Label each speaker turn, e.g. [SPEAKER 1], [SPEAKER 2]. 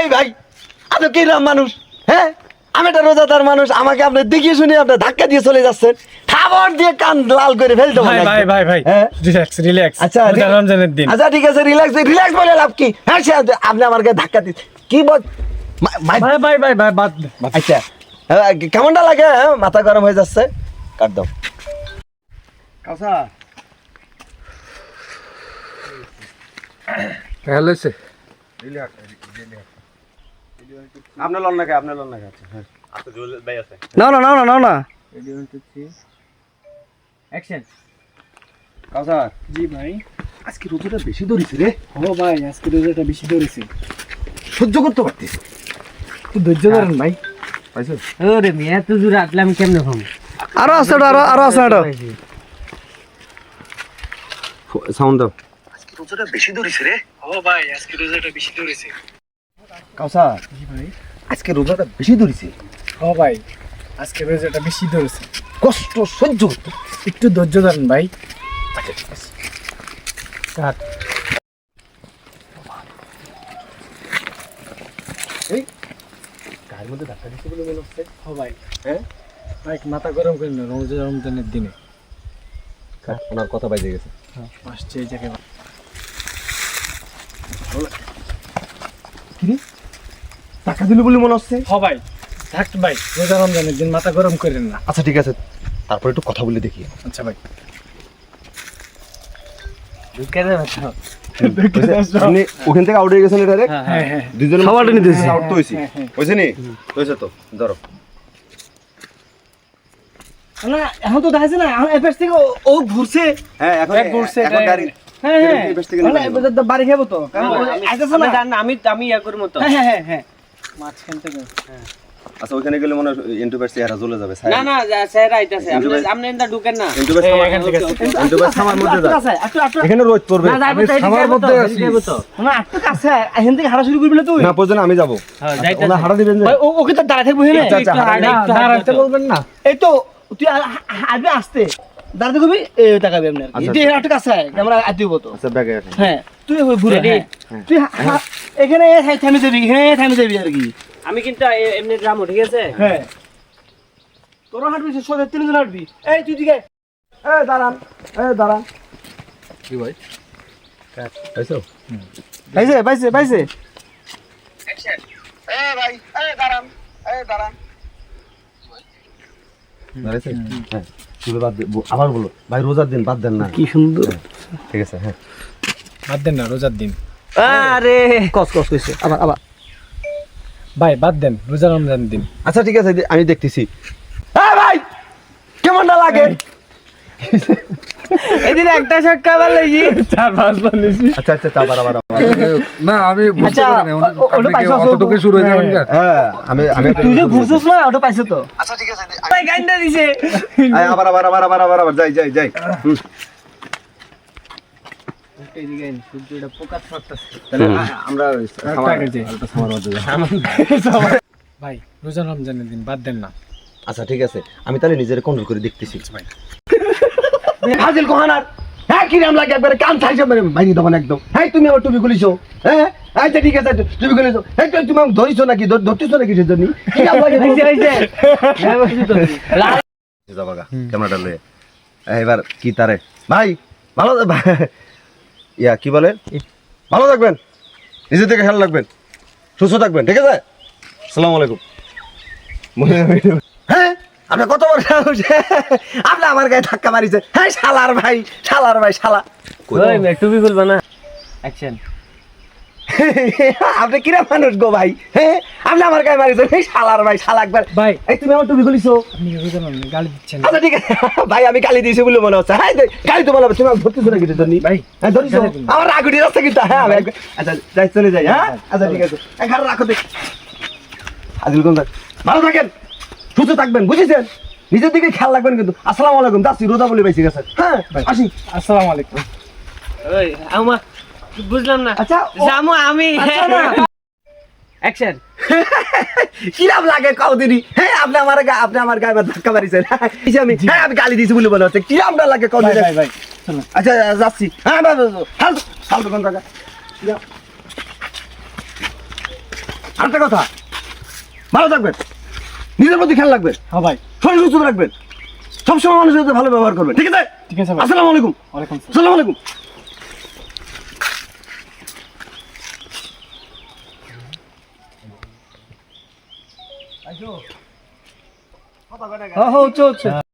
[SPEAKER 1] এই ভাই আপনি কি রাম মানুষ? হ্যাঁ? আমি একটা রোজাদার মানুষ আমাকে আপনি দেখিয়ে শুনে আপনি ধাক্কা দিয়ে চলে যাচ্ছেন। খাবার দিয়ে কান লাল করে ফেলতে
[SPEAKER 2] ভাই ভাই ভাই ভাই
[SPEAKER 1] হ্যাঁ?
[SPEAKER 2] রিল্যাক্স রিল্যাক্স
[SPEAKER 1] আচ্ছা
[SPEAKER 2] রমজানের দিন।
[SPEAKER 1] আচ্ছা ঠিক আছে রিল্যাক্স রিল্যাক্স বলে লাভ কি? হ্যাঁ সে আপনি গায়ে ধাক্কা দিচ্ছেন। কি বল
[SPEAKER 2] ভাই ভাই ভাই ভাই বাদ।
[SPEAKER 1] আচ্ছা হ্যাঁ, কেমনটা লাগে? হ্যাঁ মাথা গরম হয়ে যাচ্ছে। কাট দাও। কাঁচা।
[SPEAKER 3] হ্যালো হয়েছে
[SPEAKER 1] আপনার লন নাকি আপনার লন নাকি আচ্ছা হ্যাঁ।
[SPEAKER 3] না না না না না না।
[SPEAKER 2] অ্যাকশন
[SPEAKER 1] কাঁচা
[SPEAKER 2] জি ভাই।
[SPEAKER 1] আজকে রোদটা বেশি ধরেছে রে।
[SPEAKER 2] ও ভাই আজকে রোজাটা বেশি ধরেছে।
[SPEAKER 1] সহ্য করতে পারতিস
[SPEAKER 2] একটু ধৈর্য ধরেন ভাই।
[SPEAKER 1] পাইছো?
[SPEAKER 4] ওরে মিয়া এত দূর আসলাম কেমনে হম
[SPEAKER 3] আরও আছে আরও আরও আছে ওটা।
[SPEAKER 1] সাউন্ড দাও। আজকে রোদটা বেশি ধরেছে রে।
[SPEAKER 2] ও ভাই আজকে রোজাটা বেশি ধরেছে। ভাই।
[SPEAKER 1] আজকে রোদটা বেশি ধরেছে।
[SPEAKER 2] ও ভাই আজকে রোজাটা বেশি ধরেছে।
[SPEAKER 1] কষ্ট সহ্য করতে
[SPEAKER 2] একটু ধৈর্য ধরেন ভাই।
[SPEAKER 1] গায়ের মধ্যে ধাক্কা দিচ্ছে বলে মনে হচ্ছে।
[SPEAKER 2] ভাই।
[SPEAKER 1] হ্যাঁ?
[SPEAKER 2] ভাই মাথা গরম করেন না রমজান রমজানের দিনে।
[SPEAKER 1] ওনার কথা বাইজে গেছে।
[SPEAKER 2] আসছে এই জায়গায়।
[SPEAKER 1] টাকা দিল বলে মনে হচ্ছে?
[SPEAKER 2] হ ভাই থাক ভাই রোজা রমজানের দিন মাথা গরম করেন না।
[SPEAKER 1] আচ্ছা ঠিক আছে। তারপর একটু কথা বলে দেখি।
[SPEAKER 2] আচ্ছা ভাই।
[SPEAKER 4] ঢুকে দেবে তো
[SPEAKER 1] আপনি ওখান থেকে আউট হয়ে গেছেন ডাইরেক্ট
[SPEAKER 2] হ্যাঁ হ্যাঁ।
[SPEAKER 1] দুজন
[SPEAKER 3] খাবারটা নিতেছি।
[SPEAKER 1] আউট তো হয়েছি।
[SPEAKER 2] হ্যাঁ, হ্যাঁ।
[SPEAKER 1] হয়েছে নি? হয়েছে তো। ধরো।
[SPEAKER 3] না এখন তো দেখাচ্ছে না। এখন এপাশ থেকে ও- ঘুরছে।
[SPEAKER 1] হ্যাঁ এখন
[SPEAKER 2] ঘুরছে,
[SPEAKER 1] এখন
[SPEAKER 2] এটা-
[SPEAKER 1] গাড়ি
[SPEAKER 3] হ্যাঁ হ্যাঁ। মানে তো বাড়ি খাব তো। কারণ ও আসতেছে না
[SPEAKER 4] আমি আমি ইয়া করব তো।
[SPEAKER 3] হ্যাঁ হ্যাঁ হ্যাঁ হ্যাঁ।
[SPEAKER 2] মাঝখান থেকে।
[SPEAKER 1] আচ্ছা ওখানে গেলে মনে হয় ইন্টুবার চেহারা জ্বলে যাবে
[SPEAKER 4] না না যা- স্যার আইতাছে আপনি আপনি এটা ঢুকেন না।
[SPEAKER 1] ইন্টুবার
[SPEAKER 2] এই, এখান থেকে আছে।
[SPEAKER 1] ইন্টুবার সামার মধ্যে যা এখানে রোদ পড়বে।
[SPEAKER 4] না
[SPEAKER 3] খামার
[SPEAKER 4] এদিকে
[SPEAKER 3] মধ্যে আছি। না একটু কাছে এখান থেকে হাঁটা শুরু করবি না তুই?
[SPEAKER 1] না পর্যন্ত আমি যাব।
[SPEAKER 4] হ্যাঁ যাইতাছে।
[SPEAKER 1] হাঁটা দিবেন
[SPEAKER 3] ভাই, ও- ওকে তো দাঁড়ায় থাকব
[SPEAKER 1] আচ্ছা, আচ্ছা,
[SPEAKER 2] না,
[SPEAKER 4] একটু
[SPEAKER 2] দাঁড়াতে বলবেন না।
[SPEAKER 3] এই তো তুই আ- আ- আসতে। দাঁড়াতে কবি এ তাকাবি আপনার।
[SPEAKER 1] আচ্ছা,
[SPEAKER 3] তুই একটু কাছে আয় আমরা আইতে হব তো।
[SPEAKER 1] আচ্ছা ব্যাগে
[SPEAKER 3] হ্যাঁ তুই ওই ঘুরে? হ্যাঁ। তুই হা- হা- এখানে হ্যাঁ থামে যাবি এখানে থামে যাবি আর কি।
[SPEAKER 4] আমি কিন্তু এমনি যাব ঠিক আছে
[SPEAKER 3] হ্যাঁ। তোরা হাঁটবি সোজা তিনজন হাঁটবি। এই তুই দিকে এই দাঁড়ান এই দাঁড়ান।
[SPEAKER 1] কি ভাই? পাইছো?
[SPEAKER 3] পাইছে পাইছে পাইছে।
[SPEAKER 1] দাঁড়াইছে? হ্যাঁ। বাদ আবার বলো ভাই রোজার দিন বাদ দেন না।
[SPEAKER 3] কি সুন্দর।
[SPEAKER 1] ঠিক আছে হ্যাঁ।
[SPEAKER 2] বাদ দেন না রোজার দিন।
[SPEAKER 4] আরে
[SPEAKER 3] কস কস কইছে আবার আবার।
[SPEAKER 2] ভাই বাদ দেন রোজা রমজান দিন।
[SPEAKER 1] আচ্ছা ঠিক আছে আমি দেখতেছি। হ্যাঁ ভাই কেমনটা লাগে?
[SPEAKER 4] এদিন একটা ছক্কা
[SPEAKER 2] চার পাঁচ বার নিয়েছি
[SPEAKER 1] আচ্ছা আচ্ছা আবার।
[SPEAKER 3] না আমি
[SPEAKER 1] আচ্ছা,
[SPEAKER 3] বুঝতে পারি না
[SPEAKER 1] ও- ও- ওটা পাইছো,
[SPEAKER 3] অতটুকু শুরু হয়ে। যাবে
[SPEAKER 1] হ্যাঁ আমি আমি
[SPEAKER 3] তুই যে ঘুরছিস না ওটা পাইছে তো?
[SPEAKER 4] ভাই গাইন্দা দিছে।
[SPEAKER 1] আয়, আবার আবার আবার আবার আবার আবার যাই যাই যাই।
[SPEAKER 2] ভাই রোজা রমজানের দিন বাদ দেন না।
[SPEAKER 1] আচ্ছা ঠিক আছে। আমি তাহলে নিজের কন্ট্রোল করে দেখতেছি।
[SPEAKER 2] ভাই।
[SPEAKER 1] হাজিল কোহানার। হ্যাঁ কিরাম লাগে একবারে কান থাইছে মানে বাইরে তখন একদম। হ্যাঁ তুমি আমার টুপি খুলিছো? হ্যাঁ আচ্ছা ঠিক আছে টুপি খুলিছো। হ্যাঁ তুমি আমাকে ধরিছো নাকি? ধর- ধরতেছো নাকি সেজন্য?
[SPEAKER 4] হ্যাঁ,
[SPEAKER 1] ক্যামেরাটা লয়ে। এবার কি তারে? ভাই ভালো ইয়া কি বলে? ভালো থাকবেন। নিজে থেকে খেয়াল রাখবেন। সুস্থ থাকবেন ঠিক আছে? আসসালামু আলাইকুম। হ্যাঁ? আপনার কত বড় সাহস? আপনি আমার গায়ে ধাক্কা মারিছে। হ্যাঁ শালার ভাই শালার ভাই শালা।
[SPEAKER 4] টুপি খুলবা না। অ্যাকশন
[SPEAKER 1] আপনি কিরা মানুষ গো ভাই? হ্যাঁ আপনি আমার গায়ে মারিছেন। এই শালার ভাই শালা একবার।
[SPEAKER 2] ভাই
[SPEAKER 1] এই তুমি আমার টুপি খুলিছো?
[SPEAKER 2] আপনি গালি দিচ্ছেন। না।
[SPEAKER 1] আচ্ছা ঠিক আছে। ভাই আমি গালি দিয়েছি বলে মনে হচ্ছে। হ্যাঁ গালি তো বলা তুমি আমাকে ধরতেছো নাকি সেজন্য
[SPEAKER 2] ভাই
[SPEAKER 1] হ্যাঁ ধরিস আমার রাগ উঠে যাচ্ছে কিন্তু। হ্যাঁ একবার- আচ্ছা যাই চলে যাই হ্যাঁ? আচ্ছা ঠিক আছে। এখানে রাখো দেখ। আদিল কোন ভালো থাকেন। সুস্থ থাকবেন বুঝেছেন? নিজের দিকে খেয়াল রাখবেন কিন্তু। আসসালামু আলাইকুম যাচ্ছি রোজা বলে বেঁচে গেছে। হ্যাঁ আসি।
[SPEAKER 2] আসসালামু আলাইকুম।
[SPEAKER 4] ওই বুঝলাম না।
[SPEAKER 1] আচ্ছা
[SPEAKER 4] জামু আমি।
[SPEAKER 1] আচ্ছা
[SPEAKER 4] অ্যাকশন
[SPEAKER 1] কিরাম লাগে কাউদিনই হ্যাঁ আপনি আমার গা- আপনি আমার গায়ে ধাক্কা মারিছেন। হ্যাঁ আমি হ্যাঁ আমি গালি দিয়েছি বলে মনে হচ্ছে। কিরাম না লাগে
[SPEAKER 2] ভাই
[SPEAKER 1] কাউদিন
[SPEAKER 2] ভাই ভাই
[SPEAKER 1] আচ্ছা যাচ্ছি। হ্যাঁ বাবা ফালতু ফালতু কোন টাকা আরেকটা কথা। ভালো থাকবেন। নিজের প্রতি খেয়াল রাখবেন।
[SPEAKER 2] হ্যাঁ ভাই।
[SPEAKER 1] শরীর সুস্থ রাখবেন। সবসময় মানুষের সাথে ভালো ব্যবহার করবেন। ঠিক আছে?
[SPEAKER 2] ঠিক আছে
[SPEAKER 1] আসসালামু আলাইকুম।
[SPEAKER 2] ওয়ালাইকুম
[SPEAKER 1] আসসালামু। আলাইকুম।
[SPEAKER 2] হ্যাঁ হ্যাঁ হচ্ছে হচ্ছে